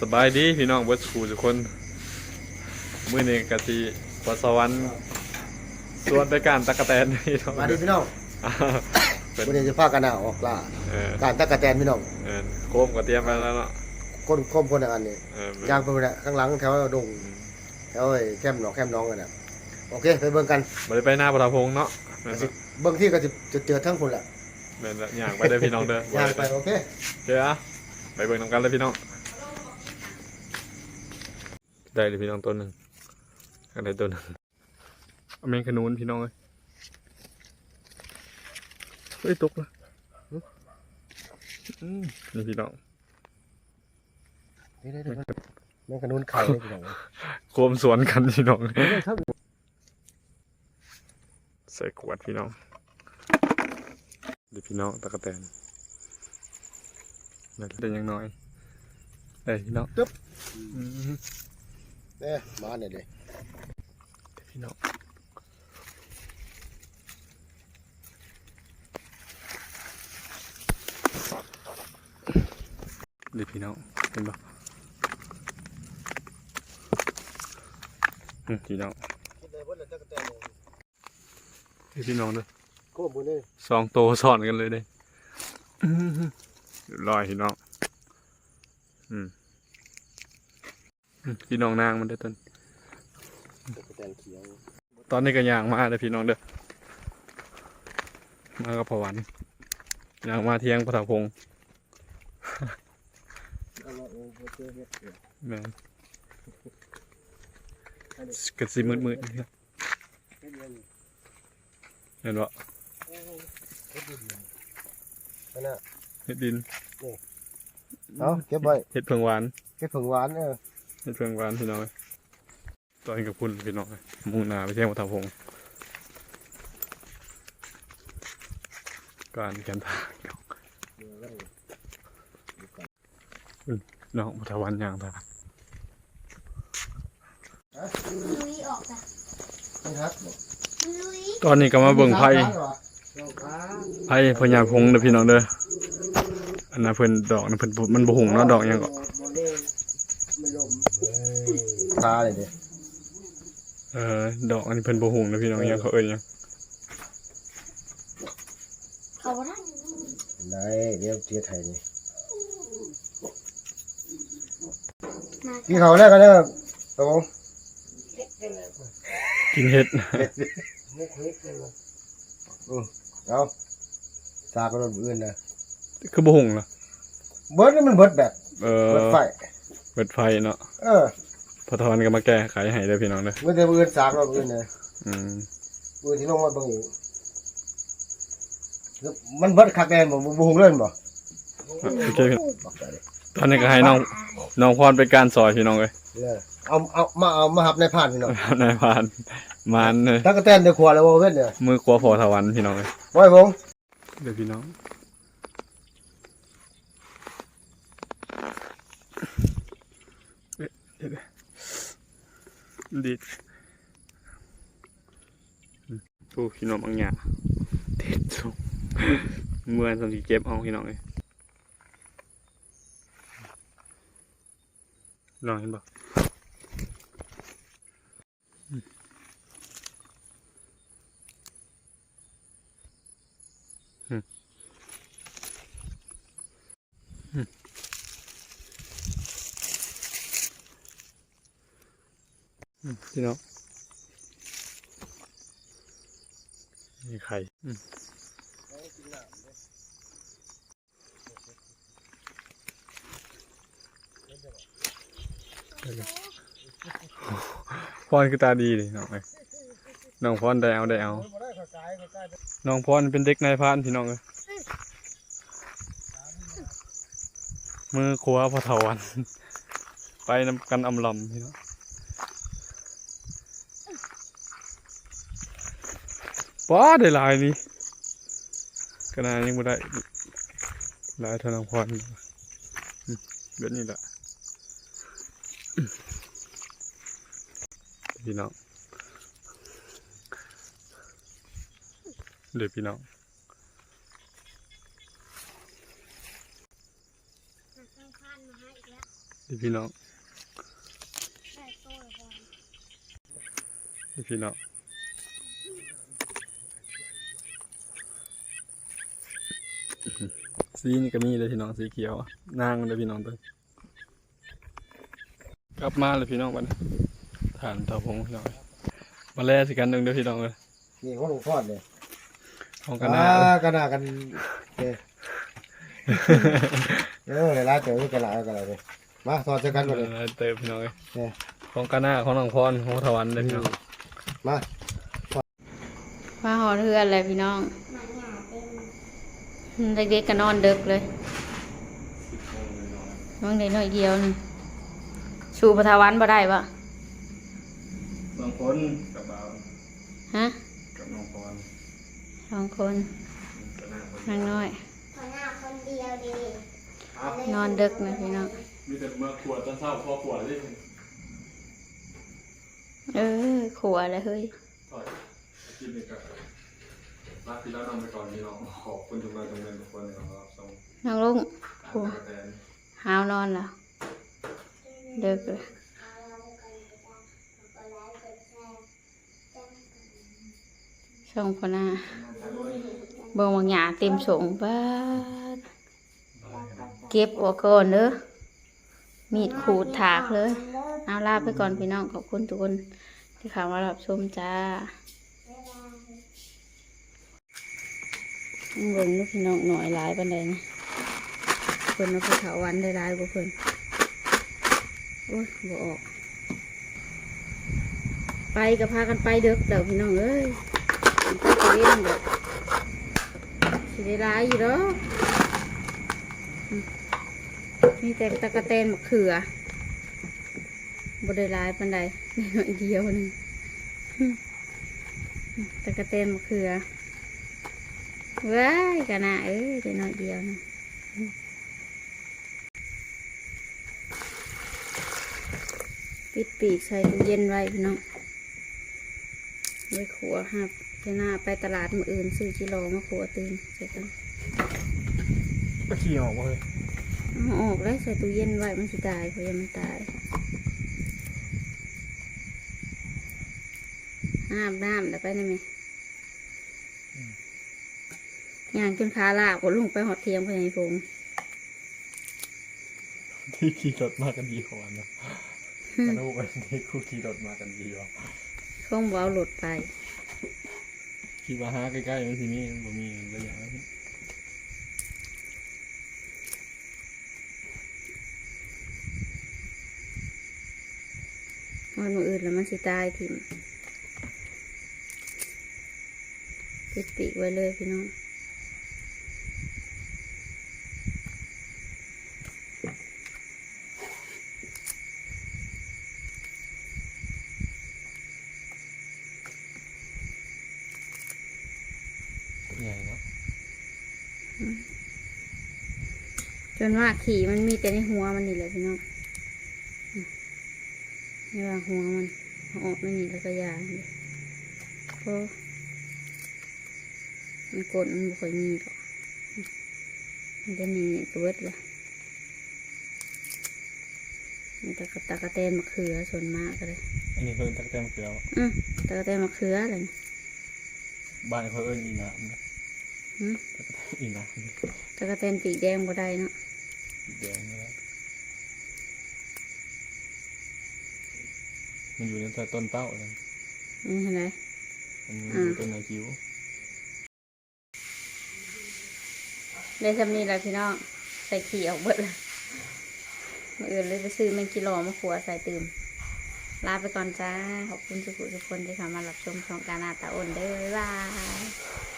สบายดีพี่น้องเบิร์ดสกูทุกคนมื้อนี้กะทิวัดสวรรค์ส่วนไปการตะกะแตนพี่น้องมาดีพี่น้องอ่าเป็นวันนี้จะพากันหน้าออกล่าเออการตะกะแตนพี่น้องเออโคมก็เตรียมไปแล้วเนาะคนคมคนอันนี้เออย่างไปหมดแล้วข้างหลังแถวดงแถวไอ้แคมป์หนองแคมป์น้องกันน่ะโอเคไปเบิ่งกันบ่ได้ไปหน้าปฐพงษ์เนาะแม่นสิเบิ่งที่ก็จะจะเจอทั้งคนแหละแม่นละย่างไปเด้อพี่น้องเด้อย่างไปโอเค เจ้าไปเบิ่งนำกันเลยพี่น้อง ได้เลยพี่น้องตัวหนึงอันใดตัวหนึงเอาแมงขนุนพี่น้องเอ้ยเฮ้ยตกละอืมนี่พี่น้องเดี๋ยวๆๆแม่งกระนุนไข่เลยพี่น้องโคมสวนกันพี่น้องเดี๋ยวๆครับใส่ขวดพี่น้องเดี๋ยวพี่น้องตะกะแตนนั่นเป็นยังน้อยเอ้ยพี่น้องตึ๊บ อืมเด้มาเนี่ยเด้เดี๋ยวพี่น้องเดี๋ยวพี่น้องเห็นปะอืมพี่น้องคิดเลยว่าตะกะแตนเดี๋ยวพี่น้องเด้อโคมบ่นี่สองโตสอนกันเลยเด้อื้อหือเรียบร้อยพี่น้อง อืมอืม พี่น้องนางมันได้อต้นตะกะแตนเขียวตอนนี้ก็ย่างมาเลยพี่น้องเด้อมากับพอหวันย่างมาเที่ยงพระถาพงษ์เอาละโอ้บ่เจอเฮ็ดเด้อแม่นกระสีมืดมืดๆครับเฮ็ดยังเห็นปะเฮ็ดดินนั่นน่ะเห็ดดิน เอาเก็บไว้เห็ดเพิงหวานเก็บผงหวานเออ เห็ดเพิงหวานพี่น้องตอนนี้กับคุณพี่น้องมุ่งหน้าไปเที่ยงพระถาพงษ์การแกนทางเดี๋ยวเราน้องพระถาวันย่างทางลุยออกจ้ะไม่ฮักบ่ลุยตอนนี้ก็มาเบิ่งไพ่เราค้าไพ่พญาพงษ์เด้อพี่น้องเด้ออันนั้นเพิ่นดอกนั้นเพิ่นบ่มันบ่หุงเนาะดอกหยังก็ ค้าเลยเด้เออดอกอันนี้เพิ่นบ่หุงเด้อพี่น้องหยังเขาเอิ้นหยังเขาบ่ทันได้เดี๋ยวเจียไทยนี่มาพี่เขาแรกกันแล้วครับผมกินเห็ด เอาสากระโดดอื่นนะคือบ่หุงเหรอเบิร์ดนี่มันเบิร์ดแบบเออเบิร์ดไฟเปิดไฟเนาะเออ พอทอนก็มาแก้ไขให้เด้อพี่น้องเด้อเมื่อแต่อื่นสากระโดดอื่นนะอืมอื่นที่ลงมาเบางอีกมันเบิร์ดคักแน่บ่บ่หุงเล่นบ่โอเคพี่บอกใจเลยตอนนี้ก็ให้น้องน้องพรเป็นการสอยพี่น้องเอ้ยเลยเอาเอามาเอามาหับในผ่านพี่น้องนายพรานมานเลยตั้งกระแตนในครัวแล้วบ่เว้นเนี่ยมือครัวพอทวันพี่น้องเอ้ยไว้ผมเดี๋ยวพี่น้องเอ๊ะเดี๋ยวๆ ดิดอืมโอ้พี่น้องบางอย่างเด็ดสุกเมื่อสันติเก็บเอาพี่น้องเลยน้องเห็นปะอืมอืมอืมอืม พี่น้องนี่ไข่อืมพรคือตาดีดิน้องเอ้ยน้องพรได้เอาได้เอา น้องพรเป็นเด็กนายพรานพี่น้องเอ้ยมือขวาพอเถาวัน ไปนำกันอำลำพี่น้อง ป้าได้หลายนี่ก็นายังไม่ได้หลายเท่าน้องพรอืมแบบนี้แหละพี่น้องเดี๋ยวพี่น้องข้างคันมาให้อีกแล้วพี่น้องใส่ตัวพี่น้อง สีนี่ก็มีเลยพี่น้องสีเขียว นางเลยพี่น้องตัวกลับมาเลยพี่น้องวันฐานเตาพงพี่น้องมาแล่สิกันหนึ่งเด้อพี่น้องเลยนี่เขาลงทอดเลยของกันนะอ่ากันหนากันเด้เออเวลาเจอกันหลายกันหลายเลยมาทอดเจอกันหมดเลยเติมพี่น้องเลยเนี่ยของกันหน้าของน้องพรของทวันเลยพี่น้องมามาหอเทือนเลยพี่น้องหมาหยา เต็มเด็กๆก็นอนดึกเลยน้องเด็กน้อยเดียวหนึงชูปทาวันบ่ได้ปะสองคนกับบ่าวฮะกับน้องพรสองคนนางน้อยขอหน้าคนเดียวดีนอนดึกนะพี่น้องมีแต่เมื่อขวดตอนเช้าพอขวดเลยเออขัวเลยเฮ้ยถอยกินนี่ก็ ลาพี่แล้วนำไปก่อนพี่น้องขอบคุณทุกท่านทุกท่านทุกคนนะครับส่งนางลุงการกระแตนหาวนอนแล้วดึกเลยส่งพอหน้าเบิ่งบางหยาเต็มสงบ้าดเก็บออกก่อนเด้อมีดขูดถากเลย เอาลาไปก่อนพี่น้องขอบคุณทุกคนที่เข้ามารับชมจ้า เบิ่งลูกพี่น้องหน่อยหลายปันใดนะเพิ่นเอาไปเขาวันได้หลายบ่เพิ่นโอ้ยบ่ออก ไปก็พากันไปเด้อเด้อพี่น้องเอ้ยไปตะเวนเด้อสิได้หลายอยู่เด้อมีแต่ตะกะแตนมะเขือบ่ได้หลายปันใดนี่หน่อยเดียวหนึงตะกะแตนมะเขือ ว้ายกะน่าเอ้ยได้น้อยเดียวนะอืมปิดปีกใส่ตู้เย็นไว้พี่น้องไว้ขัวครับเจ้าหน้าไปตลาดมืออื่นซื้อจิโลมาขัวตื่นใส่กันก็ขี่ออกเลยเอาออกแล้วใส่ตู้เย็นไว้มันสิตายเพราะยังมันตายอาบน้ำแล้วไปได้ไหม ย่างจนขาลากกดลงไปหอดเทียมไปในพงที่ขี่รถมากันดีกว่านะกระดูกอันนี้คู่ขี่รถมากันดีว่ะคงบ่เอาหลุดไปคิดว่าหาใกล้ๆมันทีนี้มันบ่มีระยะนั้นวันมืออื่นแล้วมันสิตายทิมปิดปีกไว้เลยพี่น้อง ใหญ่เนาะ จนว่าขี่มันมีแต่ในหัวมันนี่แหละพี่น้องอืมนี่ว่าหัวมันเอาออกไม่นี่แล้วก็ยางเลยเพราะมันกดมันบ่ค่อยมีหรอกอืมมันจะมีตัวเละมีตะกะตะกะแตนมะเขือส่วนมากก็เลยอันนี้เพิ่นตักแต้มเกลืออืมตะกะแตนมะเขืออะไรนี่บ้านเขาเอิ้นอีน้ำนะหืมอีน้ตะกะแตนปีกแดงบ่ได้เนาะำ แดงนะมันอยู่ในแต่ต้นเต้าเลยนี่เห็นไหมมันอยู่ต้นนาคิ้วได้สำนีแล้วพี่น้อง ใส่ขี่ออกเบิดเลยมื่ออื่นเลยไปซื้อแมงกิโลมาขัวใส่ตื่มลาไปก่อนจ้า ขอบคุณทุกคนทุกคนที่เข้ามารับชมช่องการนาตาอ้นเด้อบ๊ายบาย